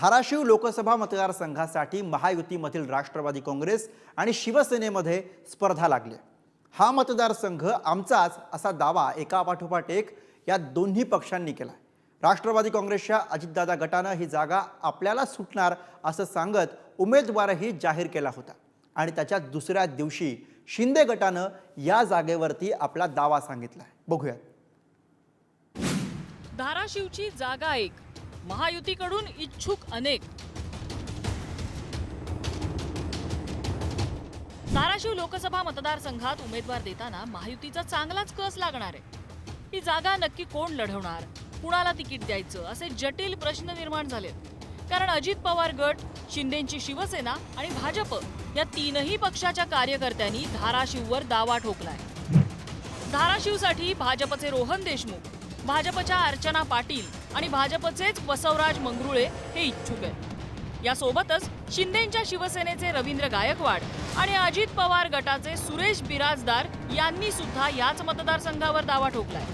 धाराशिव लोकसभा मतदारसंघासाठी महायुतीमधील राष्ट्रवादी काँग्रेस आणि शिवसेनेमध्ये स्पर्धा लागली. हा मतदारसंघ आमचाच असा दावा एका पाठोपाठ एक या दोन्ही पक्षांनी केला. आहे. राष्ट्रवादी काँग्रेसच्या अजितदादा गटानं ही जागा आपल्याला सुटणार असं सांगत उमेदवारही जाहीर केला होता. आणि त्याच्या दुसऱ्या दिवशी शिंदे गटानं या जागेवरती आपला दावा सांगितला. आहे बघूयात. धाराशिवची जागा एक. महायुतीकडून इच्छुक अनेक. धाराशिव लोकसभा मतदारसंघात उमेदवार देताना महायुतीचा चांगलाच कस लागणार आहे? ही जागा नक्की कोण लढवणार? कुणाला तिकीट द्यायचं? असे जटिल प्रश्न निर्माण झालेत. कारण अजित पवार गट शिंदेची शिवसेना आणि भाजप या तीनही पक्षाच्या कार्यकर्त्यांनी धाराशिववर दावा ठोकलाय. धाराशिवसाठी भाजपचे रोहन देशमुख भाजपच्या अर्चना पाटील आणि भाजपचेच बसवराज मंगरुळे हे इच्छुक आहेत. यासोबतच शिंदेच्या शिवसेनेचे रवींद्र गायकवाड आणि अजित पवार गटाचे सुरेश बिराजदार यांनी सुद्धा याच मतदारसंघावर दावा ठोकलाय.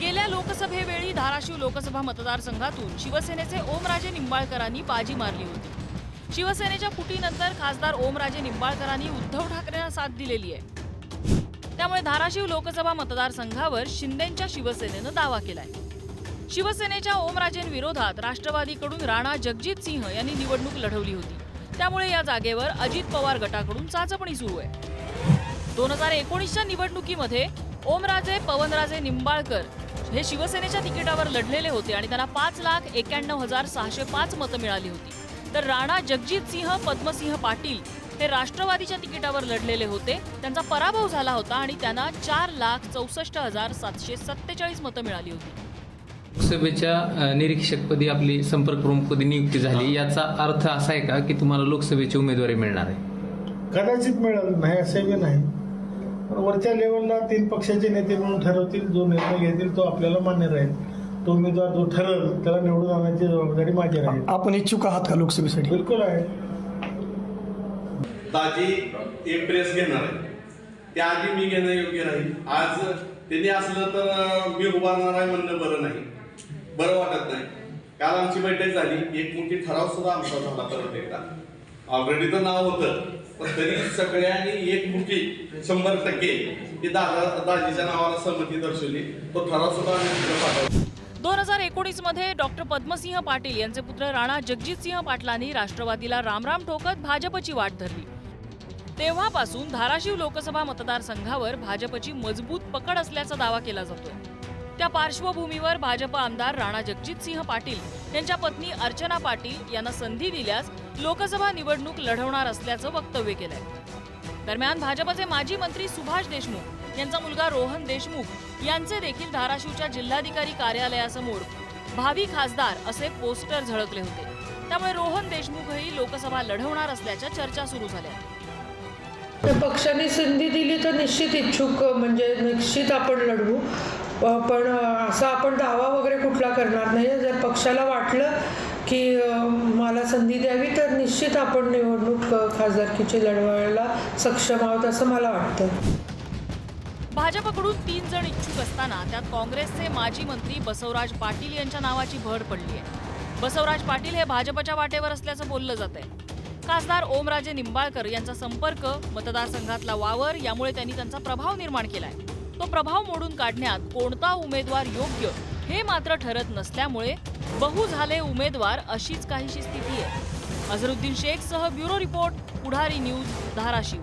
गेल्या लोकसभेवेळी धाराशिव लोकसभा मतदारसंघातून शिवसेनेचे ओमराजे निंबाळकरांनी बाजी मारली होती. शिवसेनेच्या फुटीनंतर खासदार ओमराजे निंबाळकरांनी उद्धव ठाकरेंना साथ दिलेली आहे. त्यामुळे धाराशिव लोकसभा मतदारसंघावर शिंदेच्या शिवसेनेनं दावा केलाय. शिवसेनेच्या ओमराजेंविरोधात राष्ट्रवादीकडून राणा जगजित सिंह यांनी निवडणूक लढवली होती. त्यामुळे या जागेवर अजित पवार गटाकडून चाचपणी सुरू आहे. दोन हजार एकोणीसच्या निवडणुकीमध्ये ओमराजे पवनराजे निंबाळकर हे शिवसेनेच्या तिकिटावर लढलेले होते आणि त्यांना पाच लाख एक्याण्णव हजार सहाशे पाच मतं मिळाली होती. तर राणा जगजित सिंह पद्मसिंह पाटील हे राष्ट्रवादीच्या तिकिटावर लढलेले होते. त्यांचा पराभव झाला होता आणि त्यांना चार लाख चौसष्ट हजार सातशे सत्तेचाळीस मतं मिळाली होती. लोकसभेच्या निरीक्षकपदी आपली संपर्क प्रमुखपदी नियुक्ती झाली. याचा अर्थ असा आहे का की तुम्हाला लोकसभेची उमेदवारी मिळणार आहे? कदाचित मिळालं. नाही असं बी नाही. पण वरच्या लेवलला तीन पक्षाचे नेते म्हणून ठरवतील जो निर्णय घेतील तो आपल्याला मान्य राहील. तो उमेदवार जो ठरल त्याला निवडून आणण्याची जबाबदारी माझी राहील. आपण इच्छुक आहात का लोकसभेसाठी? बिलकुल आहे. दाजी एक प्रेस घेणार आहे. त्याआधी मी घेणं योग्य नाही आज त्यांनी असलं तर मी उभारणार आहे म्हणणं बरं नाही. बरं वाटत नाही. काल आमची बैठक झाली. एक मोठी ठराव सुद्धा आमचा झाला परत एकदा. ऑलरेडी तर नाव होतं. पण तरी सगळ्यांनी एक मुठी शंभर टक्के ही दादा दाजीच्या नावाला सहमती दर्शवली. तो ठराव सुद्धा आम्ही पाठवला. दोन हजार एकोणीसमध्ये डॉक्टर पद्मसिंह पाटील यांचे पुत्र राणा जगजितसिंह पाटलांनी राष्ट्रवादीला रामराम ठोकत भाजपची वाट धरली. तेव्हापासून धाराशिव लोकसभा मतदारसंघावर भाजपची मजबूत पकड असल्याचा दावा केला जातो त्या पार्श्वभूमीवर भाजप आमदार राणा जगजितसिंह पाटील यांच्या पत्नी अर्चना पाटील यांना संधी दिल्यास लोकसभा निवडणूक लढवणार असल्याचं वक्तव्य केलंय. दरम्यान भाजपचे माजी मंत्री सुभाष देशमुख यांचा मुलगा रोहन देशमुख यांचे देखील धाराशिवच्या जिल्हाधिकारी कार्यालयासमोर भावी खासदार असे पोस्टर झळकले होते. त्यामुळे रोहन देशमुखही लोकसभा लढवणार असल्याच्या चर्चा सुरू झाल्या. तर पक्षाने संधी दिली तर निश्चित इच्छुक म्हणजे निश्चित आपण लढवू. पण असं असा आपण दावा वगैरे कुठला करणार नाही. जर पक्षाला वाटलं की मला संधी द्यावी तर निश्चित आपण निवडणूक खासदारकीची लढवायला सक्षम आहोत असं मला वाटतं. भाजपकडून तीन जण इच्छुक असताना त्यात काँग्रेसचे माजी मंत्री बसवराज पाटील यांच्या नावाची भर पडली आहे बसवराज पाटील हे भाजपच्या वाटेवर असल्याचं बोललं जात आहे खासदार ओमराजे निंबाळकर यांचा संपर्क मतदारसंघातला वावर यामुळे त्यांनी त्यांचा प्रभाव निर्माण केलाय. तो प्रभाव मोडून काढण्यात कोणता उमेदवार योग्य हे मात्र ठरत नसल्यामुळे बहु झाले उमेदवार अशीच काहीशी स्थिती आहे. अझरुद्दीन शेख सह bureau report Pudhari news Dharashiv.